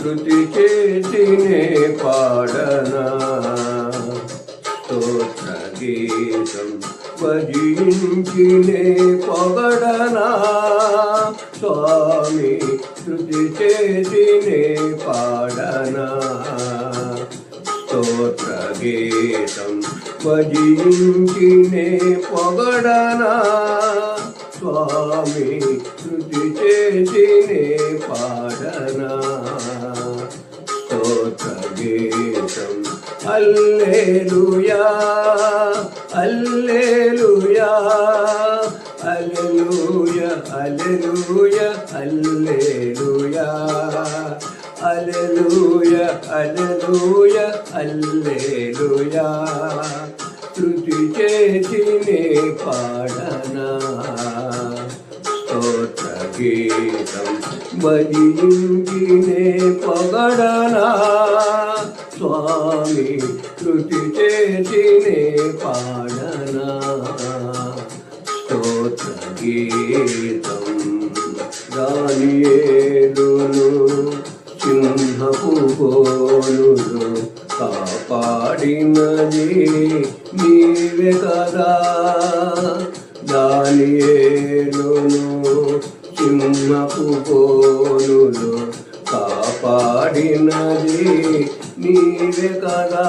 శృతి చేతినే పాడనా? స్తోత్ర గీతం భజించినే పొగడనా? స్వామి శృతి చేతినే పాడనా? స్తోత్ర గీతం భజించినే పొగడనా? స్వామి శృతి చేసినే పాడనా? స్తోత్ర hallelujah hallelujah hallelujah hallelujah hallelujah hallelujah hallelujah hallelujah. Tritiya చేసినే పాడనా? స్తోత్ర గీతం భజించినే పొగడనా స్వామి కృతి చేసినే పాడనా. స్తోత్ర గీతం దానియేలును సింహపు గోలు కాపాడినది నీవే కదా. దానియేలు సింహపు కాపాడినది నీవే కదా.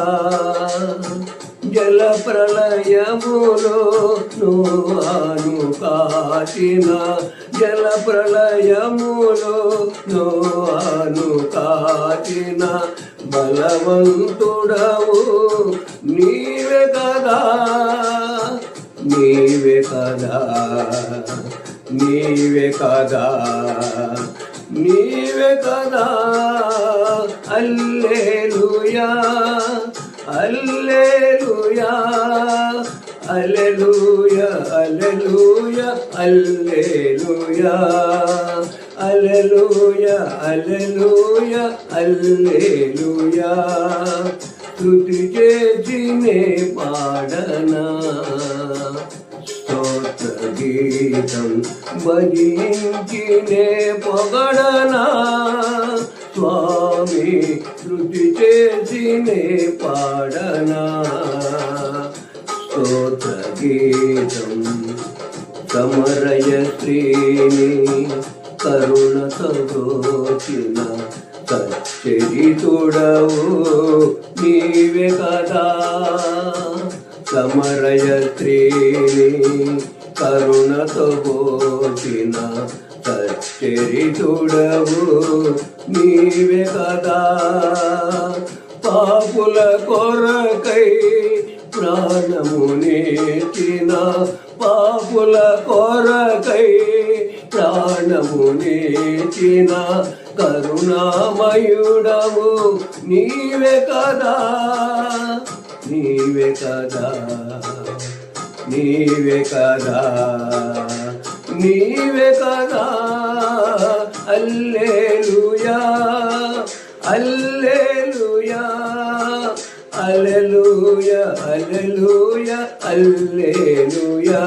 జల ప్రళయములో నువ్వు కాచిన జల ప్రళయములో నువ్వు కాచిన బలవంతుడవు నీవే కదా. నీవే కదా. నీవే కదా నీవే కదా. Alleluia alleluia alleluia alleluia alleluia. Alleluia alleluia alleluia. స్తుతి చేసినే పాడనా. గీతం భజించినే పొగడనా స్వామి శృతి చేసినే పాడనా. స్తోత్ర గీతం సమరయ శ్రీని కరుణ బ్రోచిన సచ్చరితుడవు నీవే కదా. సమరయ శ్రీని కరుణతో పోచిన సచ్చరితుడవు నీవే కదా. పాపుల కొరకై ప్రాణము నేచిన పాపుల కొరకై ప్రాణము నేచిన కరుణామయుడము నీవే కదా. నీవే కదా. నీవే కదా నీవే కదా. Alleluia alleluia alleluia alleluia alleluia.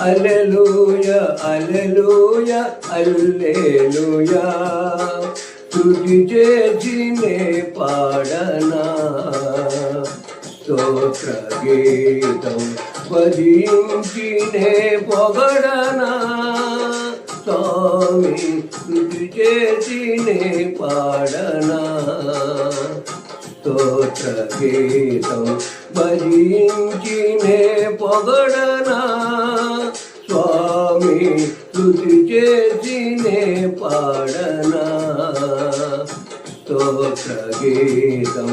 Alleluia alleluia alleluia. తుది చేసినే పాడనా స్తోత్ర గీతం భజించినే పొగడనా స్వామి తుది చేసినే పాడనా? స్తోత్రగీతం భజించినే పొగడనా స్వామి స్తుతి చేసినే పాడనా? స్తోత్ర గీతం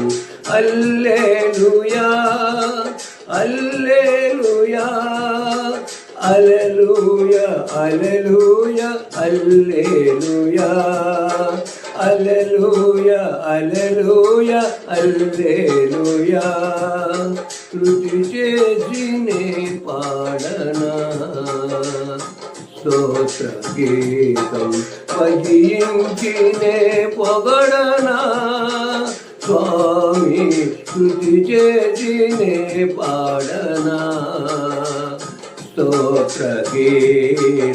alleluia alleluia alleluia alleluia alleluia alleluia alleluia శృతి చేసినే పాడనా? స్తోత్ర గీతం భజించినే పొగడనా? స్వామి శృతి చేసినే పాడనా? స్తోత్ర గీతం